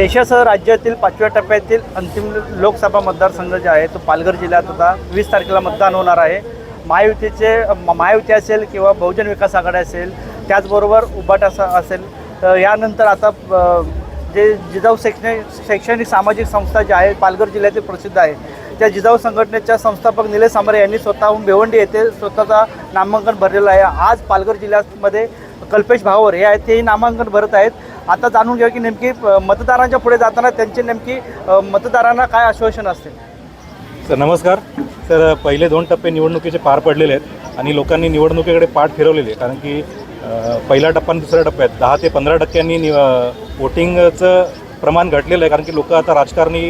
देशासह राज्यातील पाचव्या टप्प्यातील अंतिम लोकसभा मतदारसंघ जे आहे तो पालघर जिल्ह्यात आता वीस तारखेला मतदान होणार आहे. महायुतीचे म- महायुती असेल किंवा बहुजन विकास आघाडी असेल त्याचबरोबर उबाट असा असेल तर यानंतर आता जे जिजाऊ शैक्षणिक शैक्षणिक सामाजिक संस्था ज्या आहेत पालघर जिल्ह्यातील प्रसिद्ध आहे त्या जिजाऊ संघटनेच्या संस्थापक निलेश सांबरे यांनी स्वतःहून भिवंडी येथे स्वतःचा नामांकन भरलेलं आहे. आज पालघर जिल्ह्यामध्ये कल्पेश भावर हे आहेत तेही नामांकन भरत आहेत. आता जाणून घ्या की नेमकी मतदारांच्या पुढे जाताना त्यांची नेमकी मतदारांना काय आश्वासन असते? सर नमस्कार. सर पहिले दोन टप्पे निवडणुकीचे पार पडलेले आहेत आणि लोकांनी निवडणुकीकडे पाठ फिरवलेली आहे कारण की पहिला टप्पा आणि दुसऱ्या टप्प्यात दहा ते पंधरा टक्क्यांनी नि वोटिंगचं प्रमाण घटलेलं आहे. कारण की लोक आता राजकारणी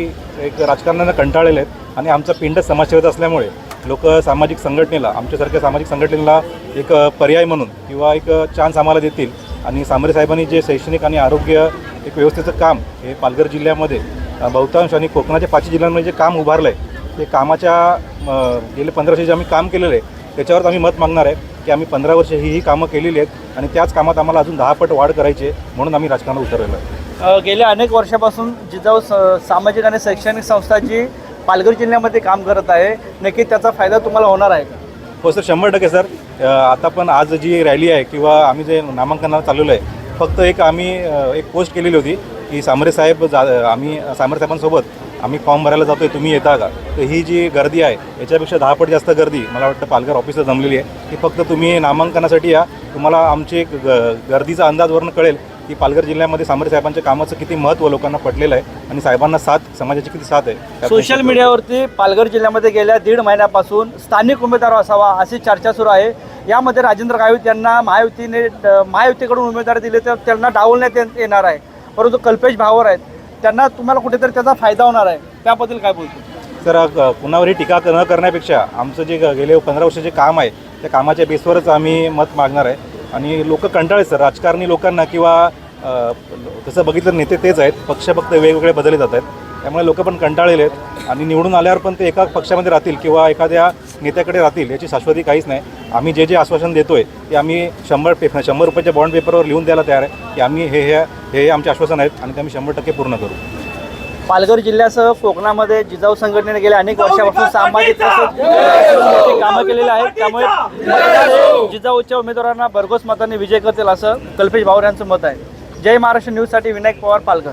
एक राजकारणानं कंटाळलेले आहेत. आणि आमचा पिंड समाजसेवेत असल्यामुळे लोक सामाजिक संघटनेला आमच्यासारख्या सामाजिक संघटनेला एक पर्याय म्हणून किंवा एक चान्स आम्हाला देतील आणि सांबरे साहेबांनी जे शैक्षणिक आणि आरोग्य एक व्यवस्थेचं काम हे पालघर जिल्ह्यामध्ये बहुतांश आणि कोकणाच्या पाचही जिल्ह्यांमध्ये जे काम उभारलं आहे ते कामाच्या गेले पंधरा वर्षे जे आम्ही काम केलेलं आहे त्याच्यावर आम्ही मत मागणार आहे की आम्ही पंधरा वर्ष ही ही कामं केलेली आहेत आणि त्याच कामात आम्हाला अजून दहा पट वाढ करायची आहे म्हणून आम्ही राजकारणात उतरलेलं आहे. गेल्या अनेक वर्षापासून जिजाऊ स- सामाजिक आणि शैक्षणिक संस्था जी पालघर जिल्ह्यामध्ये काम करत आहे नक्की त्याचा फायदा तुम्हाला होणार आहे का? हो सर शंभर टक्के सर. आता पण आज जी रॅली आहे किंवा आम्ही जे नामांकनाला चाललेलो आहे फक्त एक आम्ही एक पोस्ट केलेली होती की सामरे साहेब जा आम्ही सामरे साहेबांसोबत आम्ही फॉर्म भरायला जातो आहे तुम्ही येता का? तर ही जी गर्दी आहे याच्यापेक्षा दहा पट जास्त गर्दी मला वाटतं पालघर ऑफिसला जमलेली आहे. की फक्त तुम्ही नामांकनासाठी या तुम्हाला आमची एक ग गर्दीचा अंदाजवरून कळेल की पालघर जिल्ह्यामध्ये सांबरे साहेबांच्या कामाचं किती महत्त्व लोकांना पटलेलं आहे आणि साहेबांना साथ समाजाची किती साथ आहे सोशल मीडियावरती पालघर जिल्ह्यामध्ये गेल्या दीड महिन्यापासून स्थानिक उमेदवार असावा अशी चर्चा सुरू आहे. यामध्ये राजेंद्र गावित यांना महायुतीने महायुतीकडून उमेदवार दिले तर त्यांना डावलण्यात येणार आहे. परंतु कल्पेश भावर आहेत. त्यांना तुम्हाला कुठेतरी त्याचा फायदा होणार आहे. त्याबद्दल काय बोलतो? सर कुणावरही टीका न करण्यापेक्षा आमचं जे गेले पंधरा वर्षाचे काम आहे त्या कामाच्या बेसवरच आम्ही मत मागणार आहे. आणि लोक कंटाळे सर. राजकारणी लोकांना किंवा तसं बघितलं नेते तेच आहेत. पक्ष फक्त वेगवेगळे बदलले जात आहेत. त्यामुळे लोक पण कंटाळलेले आहेत. आणि निवडून आल्यावर पण ते एका पक्षामध्ये राहतील किंवा एखाद्या नेत्याकडे राहतील याची शाश्वती काहीच नाही. आम्ही जे जे आश्वासन देतोय ते आम्ही शंभर पे शंभर रुपयाच्या बॉन्ड पेपरवर लिहून द्यायला तयार आहे. की आम्ही हे हे हे आमचे आश्वासन आहेत आणि ते आम्ही शंभर टक्के पूर्ण करू. पालघर जिल्ह्यासह कोकणामध्ये जिजाऊ संघटनेने गेल्या अनेक वर्षापासून सामाजिक तसेच कामं केलेली आहेत. त्यामुळे जिजाऊच्या उमेदवारांना भरघोस मताने विजय करतील असं कल्पेश भावर यांचं मत आहे. जय महाराष्ट्र न्यूजसाठी विनायक पवार पालघर.